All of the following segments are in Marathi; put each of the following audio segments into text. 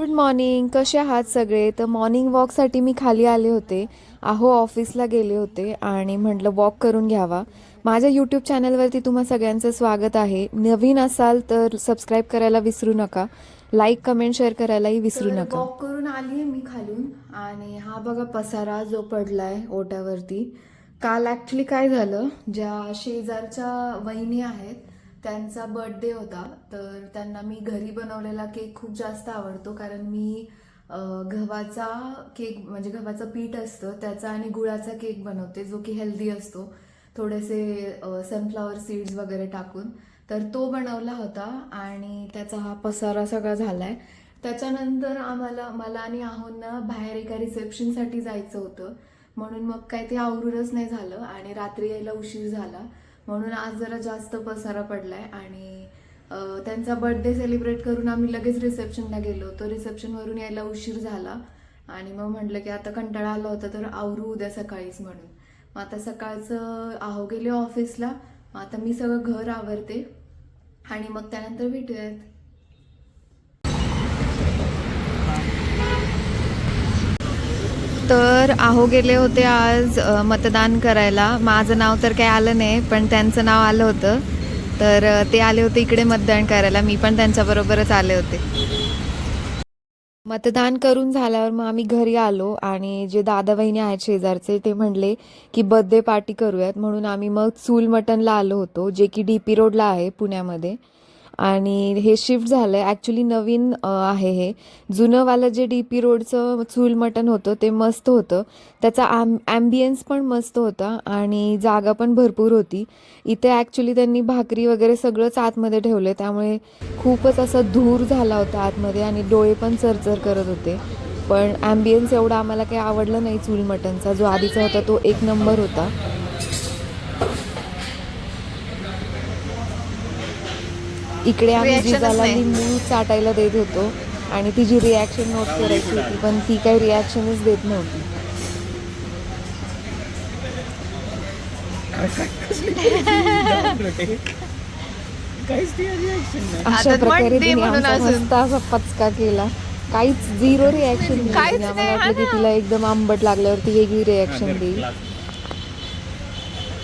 गुड मॉर्निंग कसे आहात सगळे? तर मॉर्निंग वॉकसाठी मी खाली आले होते. आहो ऑफिसला गेले होते आणि म्हटलं वॉक करून घ्यावा. माझ्या यूट्यूब चॅनलवरती तुम्हा सगळ्यांचं स्वागत आहे. नवीन असाल तर सबस्क्राईब करायला विसरू नका. लाईक कमेंट शेअर करायलाही विसरू नका. वॉक करून आली आहे मी खालून आणि हा बघा पसारा जो पडलाय ओट्यावरती. काल ॲक्च्युली काय झालं? ज्या शेजारच्या वहिनी आहेत त्यांचा बर्थडे होता तर त्यांना मी घरी बनवलेला केक खूप जास्त आवडतो कारण मी गव्हाचा केक म्हणजे गव्हाचं पीठ असतं त्याचा आणि गुळाचा केक बनवते जो की हेल्दी असतो. थोडेसे सनफ्लावर सीड्स वगैरे टाकून. तर तो बनवला होता आणि त्याचा हा पसारा सगळा झाला आहे त्याच्यानंतर आम्हाला मला आणि आहोंना बाहेर एका रिसेप्शनसाठी जायचं होतं. म्हणून मग काय ते आवरूनच नाही झालं आणि रात्री यायला उशीर झाला. म्हणून आज जरा जास्त पसारा पडलाय आणि त्यांचा बर्थडे सेलिब्रेट करून आम्ही लगेच रिसेप्शनला गेलो. तो रिसेप्शनवरून यायला उशीर झाला आणि मग म्हटलं की आता कंटाळा आला होता तर आवरू उद्या सकाळीच म्हणून. मग आता सकाळचं आहो गेले ऑफिसला मग आता मी सगळं घर आवरते आणि मग त्यानंतर भेटूयात. तर आहो गेले होते आज मतदान करायला. माझं नाव तर काही आलं नाही पण त्यांचं नाव आलं होतं. तर ते आले होते इकडे मतदान करायला. मी पण त्यांच्याबरोबरच आले होते. मतदान करून झाल्यावर मग आम्ही घरी आलो आणि जे दादा बहिणी आहेत शेजारचे ते म्हणले की बर्थडे पार्टी करूयात. म्हणून आम्ही मग चूल मटनला आलो होतो जे की डी पी रोडला आहे पुण्यामध्ये. आणि हे शिफ्ट झालं आहे ॲक्च्युली नवीन आहे हे. जुनंवालं जे डी पी रोडचं चूल मटण होतं ते मस्त होतं. त्याचा ॲम ॲम्बियन्स पण मस्त होता आणि जागा पण भरपूर होती. इथे ॲक्च्युली त्यांनी भाकरी वगैरे सगळंच आतमध्ये ठेवलं त्यामुळे खूपच असा धूर झाला होता आतमध्ये आणि डोळे पण चरचर करत होते. पण ॲम्बियन्स एवढा आम्हाला काही आवडलं नाही चूल मटणचा. जो आधीचा होता तो एक नंबर होता. इकडे आम्ही जिजाला. लिंबू चाटायला देत होतो आणि तिची रिॲक्शन नोट करायची होती पण ती काही रिॲक्शनच देत नव्हती. अशा प्रकारे तिने म्हणून आमचा. मस्त असा पचका केला. काहीच झिरो रिॲक्शन वाटलं की ना. तिला एकदम आंबट लागल्यावरती वेगळी रिॲक्शन देईल.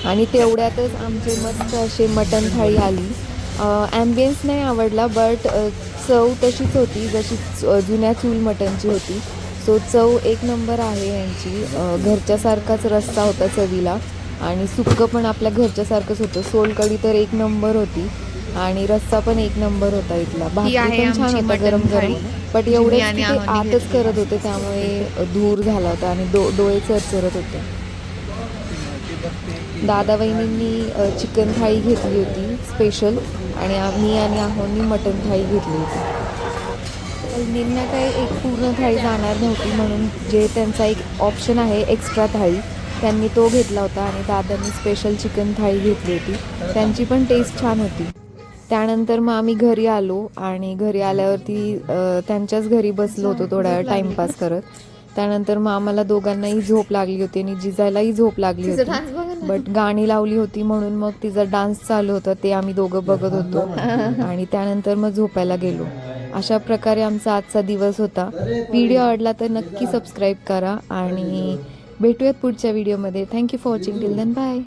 आणि तेवढ्यातच आमचे मस्त असे मटण थाळी आली. ॲम्बियन्स नाही आवडला बट चव तशीच होती जशी जुन्या चूल मटणची होती. सो चव एक नंबर आहे यांची. घरच्यासारखाच रस्ता होता चवीला. आणि सुक्कं पण आपल्या घरच्यासारखंच होतं. सोलकढी तर एक नंबर होती. आणि रस्सा पण एक नंबर होता इथला. भाकरी पण छान होता गरम गरम. बट आहोंनी आतच. करत होते त्यामुळे धूर झाला होता आणि डो डोळे चरचरत होते. दादा वहिनींनी चिकन थाळी घेतली होती स्पेशल आणि आम्ही आणि आहोंनी मटन थाळी घेतली होती. वहिनींना काही एक पूर्ण थाळी जाणार नव्हती म्हणून जे त्यांचा एक ऑप्शन आहे एक्स्ट्रा थाळी त्यांनी तो घेतला होता आणि दादांनी स्पेशल चिकन थाळी घेतली होती. त्यांची पण टेस्ट छान होती. त्यानंतर मग आम्ही घरी आलो आणि घरी आल्यावरती त्यांच्याच घरी बसलो होतो थोडा वेळ टाइमपास करत. त्यानंतर मग आम्हाला दोघांनाही झोप लागली होती आणि जिजायलाही झोप लागली होती. बट गाणी लावली होती म्हणून मग तिचा डान्स चालू होता ते आम्ही दोघं बघत होतो. आणि त्यानंतर मग झोपायला गेलो. अशा प्रकारे आमचा आजचा दिवस होता. व्हिडिओ आवडला तर नक्की सबस्क्राईब करा आणि भेटूयात पुढच्या व्हिडिओमध्ये thank you for watching till then bye